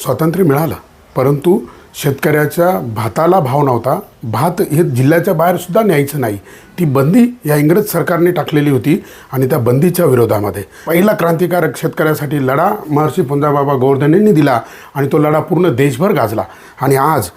स्वातंत्र्य मिळालं. परंतु शेतकऱ्याच्या भाताला भाव नव्हता. भात हे जिल्ह्याच्या बाहेरसुद्धा न्यायचं नाही. ती बंदी या इंग्रज सरकारने टाकलेली होती आणि त्या बंदीच्या विरोधामध्ये. पहिला क्रांतिकारक शेतकऱ्यासाठी लढा महर्षी पुंजाबाबा गोवर्धनेंनी दिला आणि तो लढा पूर्ण देशभर गाजला. आणि आज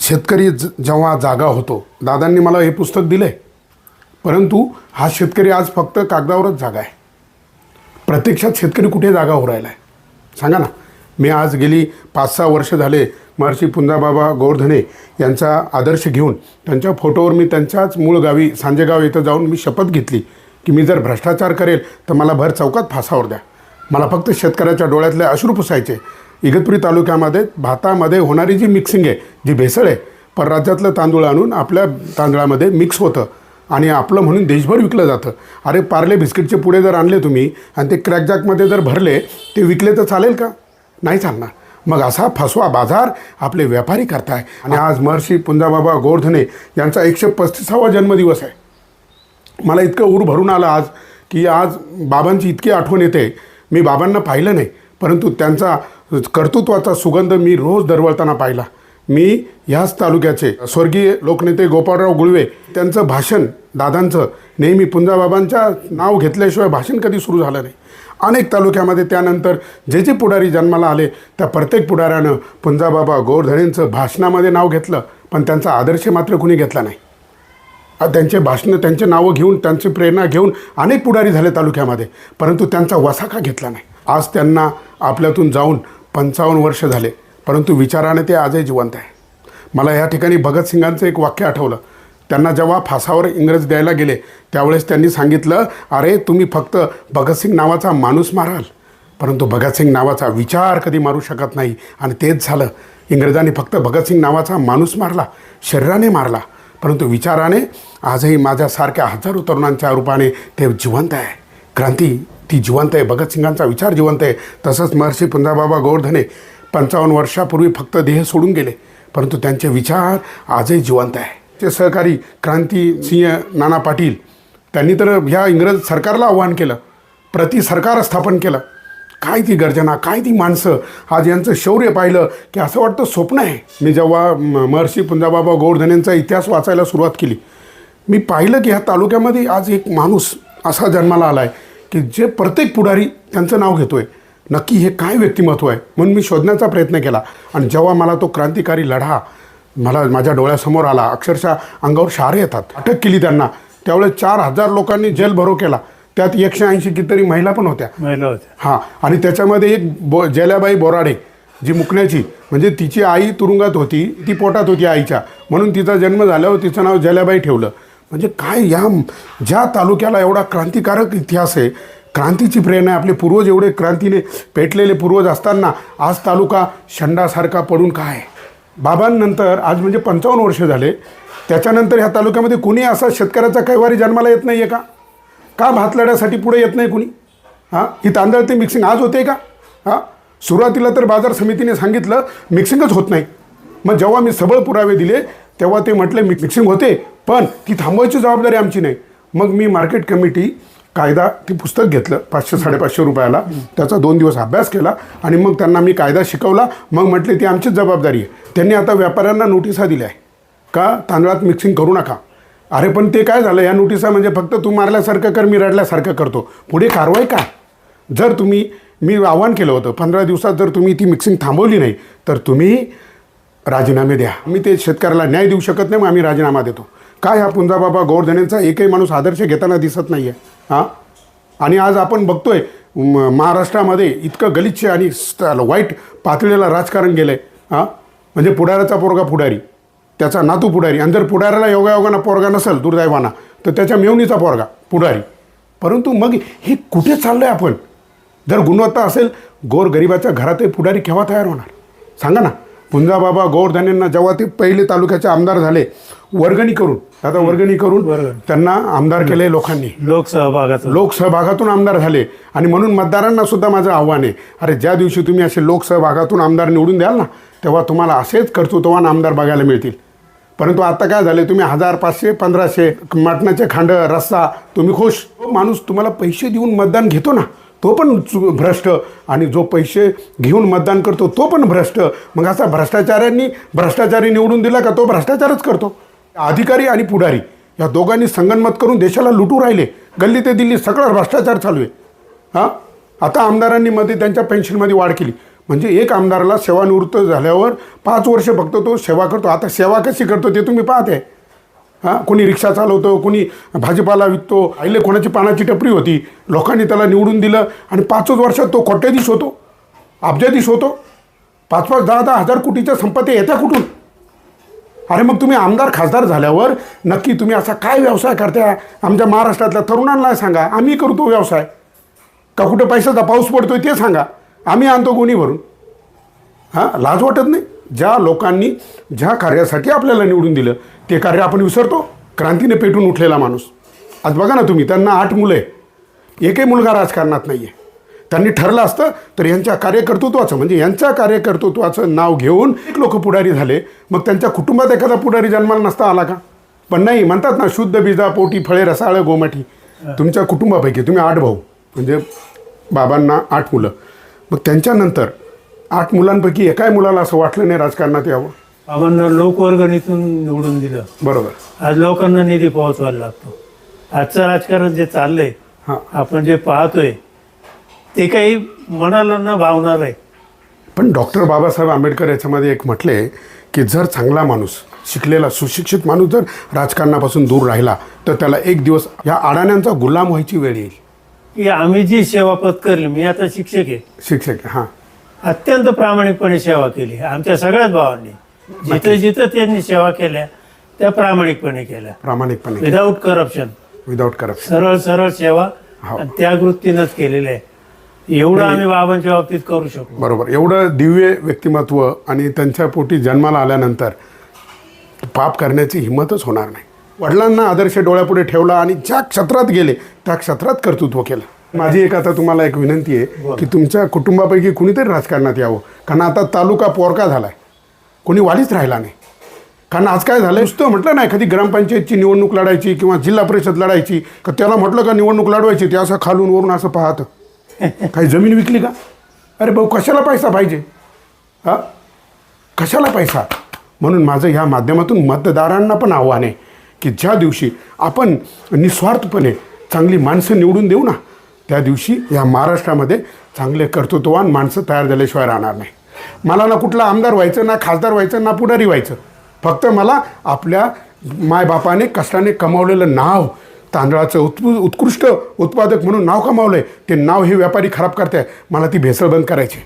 शेतकरी ज- जेव्हा जागा होतो दादांनी मला हे पुस्तक दिलं आहे परंतु हा शेतकरी आज फक्त कागदावरच जागा आहे. प्रत्यक्षात शेतकरी कुठे जागा हो राहिला आहे सांगा ना. मी आज गेली पाच सहा वर्ष झाले महर्षी पुंजाबाबा गोवर्धने यांचा आदर्श घेऊन त्यांच्या फोटोवर मी त्यांच्याच मूळ गावी सांजेगाव इथं जाऊन मी शपथ घेतली की मी जर भ्रष्टाचार करेल तर मला भर चौकात फासावर द्या. मला फक्त शेतकऱ्याच्या डोळ्यातले अश्रू पुसायचे. इगतपुरी तालुक्यामध्ये भातामध्ये होणारी जी मिक्सिंग आहे जी भेसळ आहे परराज्यातलं तांदूळ आणून आपल्या तांदळामध्ये मिक्स होतं आणि आपलं म्हणून देशभर विकलं जातं. अरे पार्ले बिस्किटचे पुढे जर आणले तुम्ही आणि ते क्रॅकजॅकमध्ये जर भरले ते विकले तर चालेल का? नाही चालणार. मग असा फसवा बाजार आपले व्यापारी करताय. आणि आज महर्षी पुंजाबाबा गोरधने यांचा एकशे पस्तीसावा जन्मदिवस आहे. मला इतकं ऊर भरून आलं आज की आज बाबांची इतकी आठवण येते. मी बाबांना पाहिलं नाही परंतु त्यांचा कर्तृत्वाचा सुगंध मी रोज दरवळताना पाहिला. मी ह्याच तालुक्याचे स्वर्गीय लोकनेते गोपाळराव गुळवे त्यांचं भाषण दादांचं नेहमी पुंजाबाबांच्या नाव घेतल्याशिवाय भाषण कधी सुरू झालं नाही. अनेक तालुक्यामध्ये त्यानंतर जे जे पुढारी जन्माला आले त्या प्रत्येक पुढाऱ्यानं पुंजाबाबा गोरधरेंचं भाषणामध्ये नाव घेतलं पण त्यांचा आदर्श मात्र कुणी घेतला नाही. त्यांचे भाषणं त्यांचे नावं घेऊन त्यांची प्रेरणा घेऊन अनेक पुढारी झाले तालुक्यामध्ये परंतु त्यांचा वसा का घेतला नाही. आज त्यांना आपल्यातून जाऊन पंचावन्न वर्ष झाले परंतु विचाराने ते आजही जिवंत आहे. मला या ठिकाणी भगतसिंगांचं एक वाक्य आठवलं. त्यांना जेव्हा फासावर इंग्रज द्यायला गेले त्यावेळेस त्यांनी सांगितलं अरे तुम्ही फक्त भगतसिंग नावाचा माणूस माराल. परंतु भगतसिंग नावाचा विचार कधी मारू शकत नाही. आणि तेच झालं. इंग्रजांनी फक्त भगतसिंग नावाचा माणूस मारला शरीराने मारला. परंतु विचाराने आजही माझ्यासारख्या हजारो तरुणांच्या रूपाने ते जिवंत आहे. क्रांती ती जिवंत आहे. भगतसिंगांचा विचार जिवंत आहे. तसंच महर्षी पुंजाबाबा गोवर्धने पंचावन्न वर्षापूर्वी फक्त देह सोडून गेले. परंतु त्यांचे विचार आजही जिवंत आहे. ते सहकारी क्रांती सिंह नाना पाटील त्यांनी तर ह्या इंग्रज सरकारला आव्हान केलं प्रति सरकार स्थापन केलं. काय ती गर्जना काय ती माणसं? आज यांचं शौर्य पाहिलं की असं वाटतं स्वप्न आहे. मी जेव्हा म- महर्षी पुंजाबाबा गोवर्धनेंचा इतिहास वाचायला सुरुवात केली मी पाहिलं की ह्या तालुक्यामध्ये आज एक माणूस असा जन्माला आला आहे की जे प्रत्येक पुढारी त्यांचं नाव घेतो आहे नक्की हे काय व्यक्तिमत्व आहे? म्हणून मी शोधण्याचा प्रयत्न केला. आणि जेव्हा मला तो क्रांतिकारी लढा मला माझ्या डोळ्यासमोर आला. अक्षरशः अंगावर शहारे येतात. अटक केली त्यांना. त्यावेळेस चार हजार लोकांनी जेल भरो केला. त्यात एकशे ऐंशी कितीतरी महिला पण होत्या. महिला होत्या. हां. आणि त्याच्यामध्ये एक बो जल्याबाई बोराडे जी मुकण्याची. म्हणजे तिची आई तुरुंगात होती. ती पोटात होती आईच्या. म्हणून तिचा जन्म झाल्यावर तिचं नाव जल्याबाई ठेवलं. म्हणजे काय या ज्या तालुक्याला एवढा क्रांतिकारक इतिहास आहे क्रांतीची प्रेरणा आहे. आपले पूर्वज एवढे क्रांतीने पेटलेले पूर्वज असताना आज तालुका शंडासारखा पडून काय? बाबांनंतर आज म्हणजे पंचावन्न वर्ष झाले त्याच्यानंतर ह्या तालुक्यामध्ये कुणी असा शेतकऱ्याचा कैवारी जन्माला येत नाही आहे का? का भात लढ्यासाठी पुढे येत नाही कुणी? हां? ही तांदळ ते मिक्सिंग आज होते का? हां? सुरुवातीला तर बाजार समितीने सांगितलं मिक्सिंगच होत नाही. मग जेव्हा मी सबळ पुरावे दिले तेव्हा ते म्हटले मिक्सिंग होते पण ती थांबवायची जबाबदारी आमची नाही. मग मी मार्केट कमिटी कायदा ती पुस्तक घेतलं पाचशे साडेपाचशे रुपयाला. त्याचा दोन दिवस अभ्यास केला आणि मग त्यांना मी कायदा शिकवला. मग म्हटले ती आमचीच जबाबदारी आहे. त्यांनी आता व्यापाऱ्यांना नोटिसा दिल्या आहे का? तांदळात मिक्सिंग करू नका. अरे पण ते काय झालं? या नोटिसा म्हणजे फक्त तू मारल्यासारखं कर मी रडल्यासारखं करतो. पुढे कारवाई काय जर तुम्ही मी आव्हान केलं होतं पंधरा दिवसात जर तुम्ही ती मिक्सिंग थांबवली नाही तर तुम्ही राजीनामे द्या. मी ते शेतकऱ्याला न्याय देऊ शकत नाही मग आम्ही राजीनामा देतो. काय हा पुंजाबाबा गोवर्धनेंचा एकही माणूस आदर्श घेताना दिसत नाही आहे हां? आणि आज आपण बघतोय म- महाराष्ट्रामध्ये इतकं गलिच्छ आणि स्त- वाईट पातळीला राजकारण गेलं आहे हां? म्हणजे पुढाऱ्याचा पोरगा पुढारी त्याचा नातू पुढारी आणि जर पुढाऱ्याला योगायोगानं पोरगा नसेल दुर्दैवाना तर त्याच्या मेवणीचा पोरगा पुढारी. परंतु मग हे कुठे चाललं आहे आपण? जर गुणवत्ता असेल गोरगरिबाच्या घरातही पुढारी केव्हा तयार होणार? सांगा ना. पुंजाबाबा गोवर्धनेंना जेव्हा ते पहिले तालुक्याचे आमदार झाले वर्गणी करून आता वर्गणी करून. त्यांना आमदार केले लोकांनी. लोकसहभागाचं. लोकसहभागातून आमदार झाले. आणि म्हणून मतदारांना सुद्धा माझं आव्हान आहे. अरे ज्या दिवशी तुम्ही असे लोकसहभागातून आमदार निवडून द्याल ना तेव्हा तुम्हाला असेच कर्तृत्ववान आमदार बघायला मिळतील. परंतु आता काय झाले तुम्ही हजार पाचशे पंधराशे मटणाचे खांड रस्सा तुम्ही खुश? तो माणूस तुम्हाला पैसे देऊन मतदान घेतो ना तो पण भ्रष्ट. आणि जो पैसे घेऊन मतदान करतो तो पण भ्रष्ट. मग असा भ्रष्टाचाऱ्यांनी भ्रष्टाचारी निवडून दिला का तो भ्रष्टाचारच करतो. अधिकारी आणि पुढारी या दोघांनी संगनमत करून देशाला लुटू राहिले. गल्ली ते दिल्ली सगळा भ्रष्टाचार चालू आहे. हां? आता आमदारांनी मध्ये त्यांच्या पेन्शनमध्ये वाढ केली. म्हणजे एक आमदाराला सेवानिवृत्त झाल्यावर पाच वर्ष फक्त तो सेवा करतो. आता सेवा कशी करतो ते तुम्ही पाहते हां? कोणी रिक्षा चालवतो कोणी भाजीपाला विकतो. आईले कोणाची पानाची टपरी होती. लोकांनी त्याला निवडून दिलं आणि पाचच वर्षात तो खोट्याधीश होतो. अब्जाधीश होतो. पाच पाच दहा दहा हजार कोटीच्या संपत्ती येत्या कुठून? अरे मग तुम्ही आमदार खासदार झाल्यावर नक्की तुम्ही असा काय व्यवसाय करताय? आमच्या महाराष्ट्रातल्या तरुणांना सांगा. आम्ही करतो व्यवसाय. का कुठं पैशाचा पाऊस पडतोय ते सांगा. आम्ही आणतो गुन्हे भरून हां लाज वाटत नाही? ज्या लोकांनी ज्या कार्यासाठी आपल्याला निवडून दिलं ते कार्य आपण विसरतो. क्रांतीने पेटून उठलेला माणूस. आज बघा ना तुम्ही त्यांना आठ मुलं आहे. एकही मुलगा राजकारणात नाही आहे त्यांनी ठरलं असतं तर यांच्या कार्यकर्तृत्वाचं म्हणजे यांच्या कार्यकर्तृत्वाचं नाव घेऊन एक लोक पुढारी झाले. मग त्यांच्या कुटुंबात एखादा पुढारी जन्माला नसता आला का? पण नाही म्हणतात ना शुद्ध बीजा पोटी फळे रसाळ गोमाठी तुमच्या कुटुंबापैकी तुम्ही आठ भाऊ म्हणजे बाबांना आठ मुलं. मग त्यांच्यानंतर आठ मुलांपैकी एकाही मुलाला असं वाटलं नाही राजकारणात यावं. आम्हाला लोकवर्गणीतून निवडून दिलं. बरोबर. आज लोकांना निधी पोहोचवायला लागतो. आजचं राजकारण जे चाललंय आपण जे पाहतोय ते काही मनाला न भावणार आहे पण डॉक्टर बाबासाहेब आंबेडकर याच्यामध्ये एक म्हटले की जर चांगला माणूस शिकलेला सुशिक्षित माणूस जर राजकारणापासून दूर राहिला तर त्याला एक दिवस या अडाण्यांचा गुलाम व्हायची वेळ येईल. की आम्ही जी सेवा पत्करली मी आता शिक्षक आहे. शिक्षक हां. अत्यंत प्रामाणिकपणे सेवा केली आमच्या सगळ्याच भावांनी. जिथं जिथं त्यांनी सेवा केल्या त्या प्रामाणिकपणे केल्या. प्रामाणिकपणे विदाऊट करप्शन विदाऊट करप्शन सरळ सरळ सेवा हो. त्या वृत्तीनंच केलेल्या आहे. एवढं आम्ही बाबांच्या बाबतीत करू शकतो बरोबर. एवढं दिव्य व्यक्तिमत्व आणि त्यांच्या पोटी जन्माला आल्यानंतर पाप करण्याची हिंमतच होणार नाही. वडिलांना आदर्श डोळ्यापुढे ठेवला आणि ज्या क्षेत्रात गेले त्या क्षेत्रात कर्तृत्व केलं. माझी एक आता तुम्हाला एक विनंती आहे की तुमच्या कुटुंबापैकी कुणीतरी राजकारणात यावं. कारण आता तालुका पोरका झाला आहे कोणी वाढीच राहिला नाही. कारण आज काय झालं नुसतं म्हटलं ना एखादी ग्रामपंचायतची निवडणूक लढायची किंवा जिल्हा परिषद लढायची का त्याला म्हटलं का निवडणूक लढवायची? ते असं खालून वरून असं पाहतं. काही जमीन विकली का? अरे भाऊ कशाला पैसा पाहिजे? हा? कशाला पैसा? म्हणून माझं ह्या माध्यमातून मतदारांना पण आव्हान आहे की ज्या दिवशी आपण निस्वार्थपणे चांगली माणसं निवडून देऊ ना त्या दिवशी या महाराष्ट्रामध्ये चांगले कर्तृत्ववान माणसं तयार झाल्याशिवाय राहणार नाही. मला ना कुठला आमदार व्हायचं ना खासदार व्हायचं ना पुढारी व्हायचं. फक्त मला आपल्या मायबापाने कष्टाने कमावलेलं नाव तांदळाचं उत्पु उत्कृष्ट उत्पादक म्हणून नाव कमावलं आहे ते नाव हे व्यापारी खराब करताय. मला ती भेसळ बंद करायची.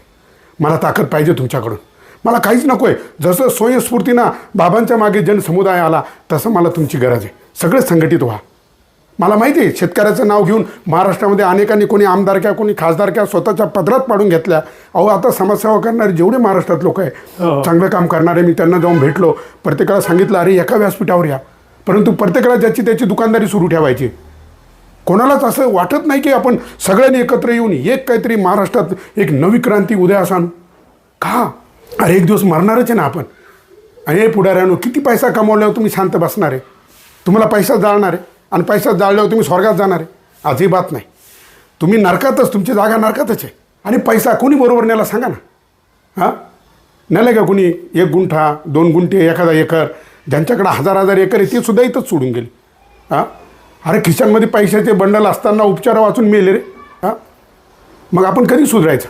मला ताकद पाहिजे तुमच्याकडून. मला काहीच नको आहे जसं स्वयंस्फूर्तीनं बाबांच्या मागे जनसमुदाय आला तसं मला तुमची गरज आहे. सगळे संघटित व्हा. मला माहिती आहे शेतकऱ्याचं नाव घेऊन महाराष्ट्रामध्ये अनेकांनी कोणी आमदारक्या कोणी खासदारक्या स्वतःच्या पदरात पाडून घेतल्या. अहो आता समाजसेवा करणारे जेवढे महाराष्ट्रात लोक आहे हो. चांगलं काम करणारे मी त्यांना जाऊन भेटलो. प्रत्येकाला सांगितलं अरे एका व्यासपीठावर या. परंतु प्रत्येकाला ज्याची त्याची दुकानदारी सुरू ठेवायची. कोणालाच असं वाटत नाही की आपण सगळ्यांनी एकत्र येऊन एक काहीतरी महाराष्ट्रात एक नवी क्रांती उद्या असाल. का? अरे एक दिवस मरणारच आहे ना आपण. आणि हे पुढाऱ्यानो किती पैसा कमावल्यावर तुम्ही शांत बसणार आहे? तुम्हाला पैसा जाळणार आहे. आणि पैसा जाळल्यावर तुम्ही स्वर्गात जाणार आहे. अजिबात नाही. तुम्ही नरकातच तुमची जागा नरकातच आहे. आणि पैसा कोणी बरोबर नेला सांगा ना? हां? नेला का कोणी? एक गुंठा दोन गुंठे एखादा एकर? ज्यांच्याकडे हजार हजार एकर आहे ते सुद्धा इथंच सोडून गेले. हां? अरे खिशांमध्ये पैशाचे बंडल असताना उपचार वाचून मेले रे. हां? मग आपण कधी सुधारायचं?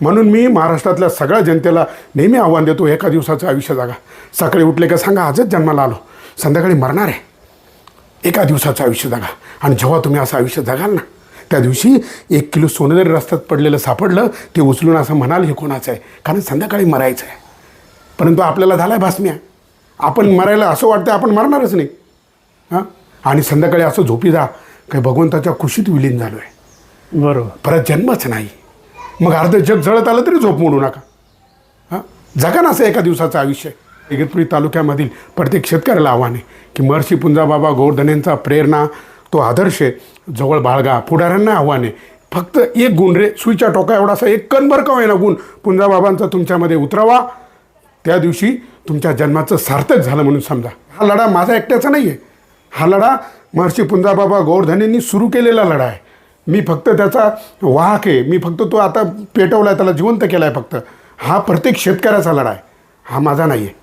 म्हणून मी महाराष्ट्रातल्या सगळ्या जनतेला नेहमी आव्हान देतो एका दिवसाचं आयुष्य जागा. सकाळी उठले का सांगा आजच जन्माला आलो. संध्याकाळी मरणार आहे. एका दिवसाचं आयुष्य जगा. आणि जेव्हा तुम्ही असं आयुष्य जगाल ना त्या दिवशी एक किलो सोनं जरी रस्त्यात पडलेलं सापडलं ते उचलून असं म्हणाल हे कोणाचं आहे? कारण संध्याकाळी मरायचं आहे. परंतु आपल्याला झाला आहे भासम्या. आपण मरायला असं वाटतं आपण मरणारच नाही. हां? आणि संध्याकाळी असं झोपी जा काही भगवंताच्या कुशीत विलीन झालो आहे बरोबर. परत जन्मच नाही. मग अर्ध जग जळत आलं तरी झोप मोडू नका. हां? जगा ना असं एका दिवसाचं आयुष्य. इगतपुरी तालुक्यामधील प्रत्येक शेतकऱ्याला आव्हान आहे की महर्षी पुंजाबाबा गोवर्धनेंचा प्रेरणा तो आदर्श आहे. जवळ बाळगा पुढाऱ्यांना आव्हान आहे. फक्त एक गुण रे सुईच्या टोका एवढासा एक कणभर का होईना गुण पुंजाबाबांचा तुमच्यामध्ये उतरावा. त्या दिवशी तुमच्या जन्माचं सार्थक झालं म्हणून समजा. हा लढा माझा एकट्याचा नाही आहे हा लढा महर्षी पुंजाबाबा गोवर्धनेंनी सुरू केलेला लढा आहे. मी फक्त त्याचा वाहक आहे. मी फक्त तो आता पेटवला आहे त्याला जिवंत केला आहे फक्त. हा प्रत्येक शेतकऱ्याचा लढा आहे. हा माझा नाही आहे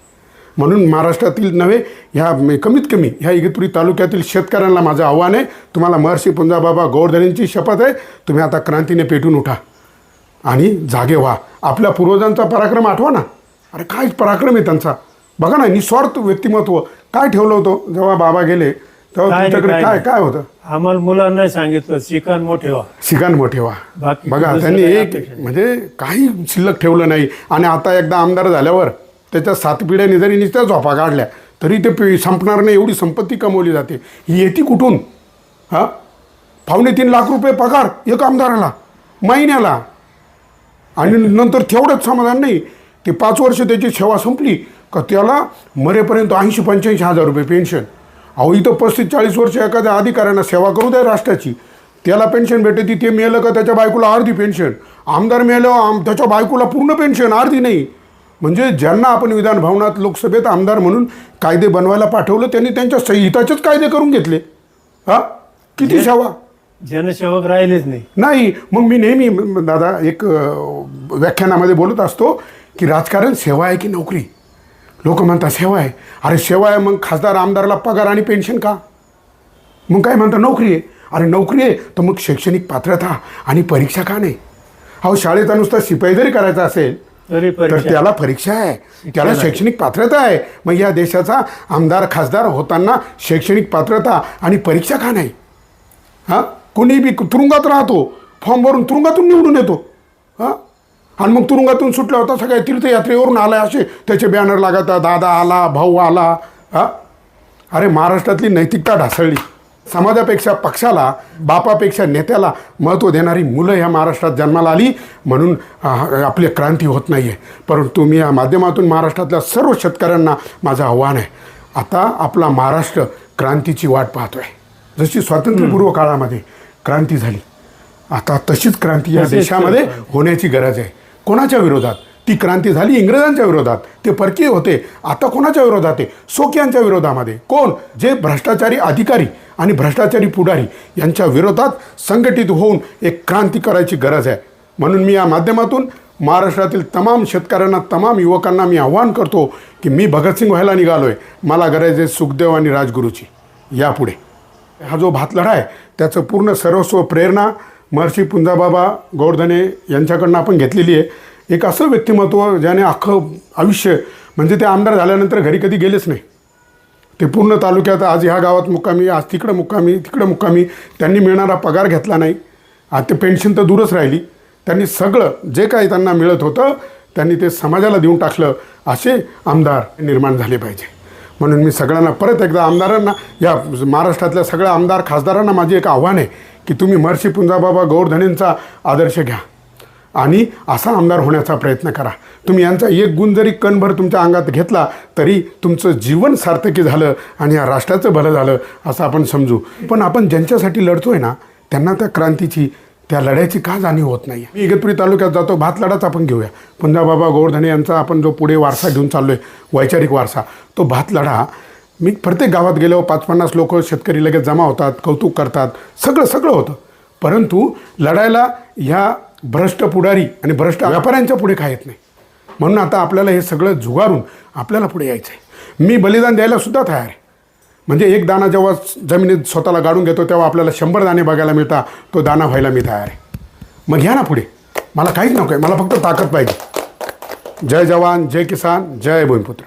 म्हणून महाराष्ट्रातील नव्हे ह्या कमीत कमी ह्या इगतपुरी तालुक्यातील शेतकऱ्यांना माझं आव्हान आहे. तुम्हाला महर्षी पुंजाबाबा गौरधनींची शपथ आहे. तुम्ही आता क्रांतीने पेटून उठा. आणि जागे व्हा. आपल्या पूर्वजांचा पराक्रम आठवा ना. अरे काय पराक्रम आहे त्यांचा? बघा ना निस्वार्थ व्यक्तिमत्व काय ठेवलं होतं जेव्हा बाबा गेले तेव्हा काय नाही, तुमच्याकडे काय काय होतं? आम्हाला मुलांना सांगितलं शिकण मोठे व्हा. शिकान मोठे बाकी बघा दुसरं त्यांनी काही एक अपेक्षा. म्हणजे काही शिल्लक ठेवलं नाही. आणि आता एकदा आमदार झाल्यावर त्याच्या सात पिढ्याने जरी नुसत्या झोपा काढल्या तरी ते पे- संपणार नाही एवढी संपत्ती कमवली जाते. ही येते कुठून? हा? पावणे तीन लाख रुपये पगार एक आमदाराला महिन्याला. आणि नंतर तेवढंच समाधान नाही. ते पाच वर्ष त्याची सेवा संपली का त्याला मरेपर्यंत ऐंशी पंच्याऐंशी हजार रुपये पेन्शन अहो इथं पस्तीस चाळीस वर्ष एखाद्या अधिकाऱ्यांना सेवा करू द्या राष्ट्राची. त्याला पेन्शन भेटते ते मिळालं का त्याच्या बायकोला अर्धी पेन्शन आमदार मिळालं आम त्याच्या बायकोला पूर्ण पेन्शन अर्धी नाही. म्हणजे ज्यांना आपण विधान भवनात लोकसभेत आमदार म्हणून कायदे बनवायला पाठवलं त्यांनी त्यांच्या संहिताचेच कायदे करून घेतले. हा? किती सेवा? जनसेवक राहिलेच नाही. नाही मग मी नेहमी दादा एक व्याख्यानामध्ये बोलत असतो की राजकारण सेवा आहे की नोकरी? लोक म्हणतात सेवा आहे. अरे सेवा आहे मग खासदार आमदाराला पगार आणि पेन्शन का? मग काय म्हणतात नोकरी आहे. अरे नोकरी आहे? तर मग शैक्षणिक पात्रता आणि परीक्षा का नाही? अहो शाळेचा नुसता शिपाई जरी करायचा असेल तरी त्याला परीक्षा आहे. त्याला. शैक्षणिक पात्रता आहे. मग या देशाचा आमदार खासदार होताना शैक्षणिक पात्रता आणि परीक्षा का नाही? हां? कोणी बी तुरुंगात राहतो फॉर्म भरून तुरुंगातून निवडून येतो. हां? आणि मग तुरुंगातून सुटला होता सगळ्या तीर्थयात्रेवरून आला असे. त्याचे बॅनर लागतात दादा आला भाऊ आला. हां? अरे महाराष्ट्रातली नैतिकता ढासळली. समाजापेक्षा पक्षाला बापापेक्षा नेत्याला महत्त्व देणारी मुलं ह्या महाराष्ट्रात जन्माला आली. म्हणून आपली क्रांती होत नाही आहे परंतु मी या माध्यमातून महाराष्ट्रातल्या सर्व शेतकऱ्यांना माझं आव्हान आहे. आता आपला महाराष्ट्र क्रांतीची वाट पाहतो आहे जशी स्वातंत्र्यपूर्व काळामध्ये क्रांती झाली आता तशीच क्रांती या देशामध्ये. होण्याची गरज आहे. कोणाच्या विरोधात? ती क्रांती झाली इंग्रजांच्या विरोधात. ते परकीय होते. आता कोणाच्या विरोधात आहे? सोक्यांच्या विरोधामध्ये. कोण? जे भ्रष्टाचारी अधिकारी आणि भ्रष्टाचारी पुढारी यांच्या विरोधात संघटित होऊन एक क्रांती करायची गरज आहे. म्हणून मी या माध्यमातून महाराष्ट्रातील तमाम शेतकऱ्यांना तमाम युवकांना मी आव्हान करतो की मी भगतसिंग व्हायला निघालो आहे मला गरज आहे सुखदेव आणि राजगुरूची. यापुढे. हा जो भातलढा आहे त्याचं पूर्ण सर्वस्व प्रेरणा महर्षी पुंजाबाबा गौरधने यांच्याकडनं आपण घेतलेली आहे. एक असं व्यक्तिमत्व ज्याने अख्खं आयुष्य म्हणजे ते आमदार झाल्यानंतर घरी कधी गेलेच नाही. ते पूर्ण तालुक्यात आज ह्या गावात मुक्कामी आज तिकडं मुक्कामी तिकडं मुक्कामी त्यांनी मिळणारा पगार घेतला नाही. आज ते पेन्शन तर दूरच राहिली. त्यांनी सगळं जे काही त्यांना मिळत होतं त्यांनी ते समाजाला देऊन टाकलं. असे आमदार निर्माण झाले पाहिजे. म्हणून मी सगळ्यांना परत एकदा आमदारांना या महाराष्ट्रातल्या सगळ्या आमदार खासदारांना माझी एक आव्हान आहे की तुम्ही महर्षी पुंजाबाबा गौरधनेंचा आदर्श घ्या. आणि असा आमदार होण्याचा प्रयत्न करा. तुम्ही यांचा एक गुण जरी कणभर तुमच्या अंगात घेतला तरी तुमचं जीवन सार्थकी झालं आणि या राष्ट्राचं भलं झालं असं आपण समजू. पण आपण ज्यांच्यासाठी लढतो आहे ना त्यांना त्या क्रांतीची त्या लढ्याची का जाणीव होत नाही मी इगतपुरी तालुक्यात जातो भात लढाच आपण घेऊया. पुंजाबाबा गोवर्धने यांचा आपण जो पुढे वारसा घेऊन चाललो आहे वैचारिक वारसा तो भात लढा मी प्रत्येक गावात गेलो पाच पन्नास लोक शेतकरी लगेच जमा होतात कौतुक करतात. सगळं सगळं होतं. परंतु लढायला ह्या भ्रष्ट पुढारी आणि भ्रष्ट व्यापाऱ्यांच्या पुढे काय येत नाही. म्हणून आता आपल्याला हे सगळं जुगारून आपल्याला पुढे यायचं आहे मी बलिदान द्यायला सुद्धा तयार आहे. म्हणजे एक दाना जेव्हा जमिनीत स्वतःला गाडून घेतो तेव्हा आपल्याला शंभर दाणे बघायला मिळता तो दाना व्हायला मी तयार आहे. मग घ्या ना पुढे. मला काहीच नको आहे मला फक्त ताकद पाहिजे. जय जवान जय किसान जय भूमिपुत्र.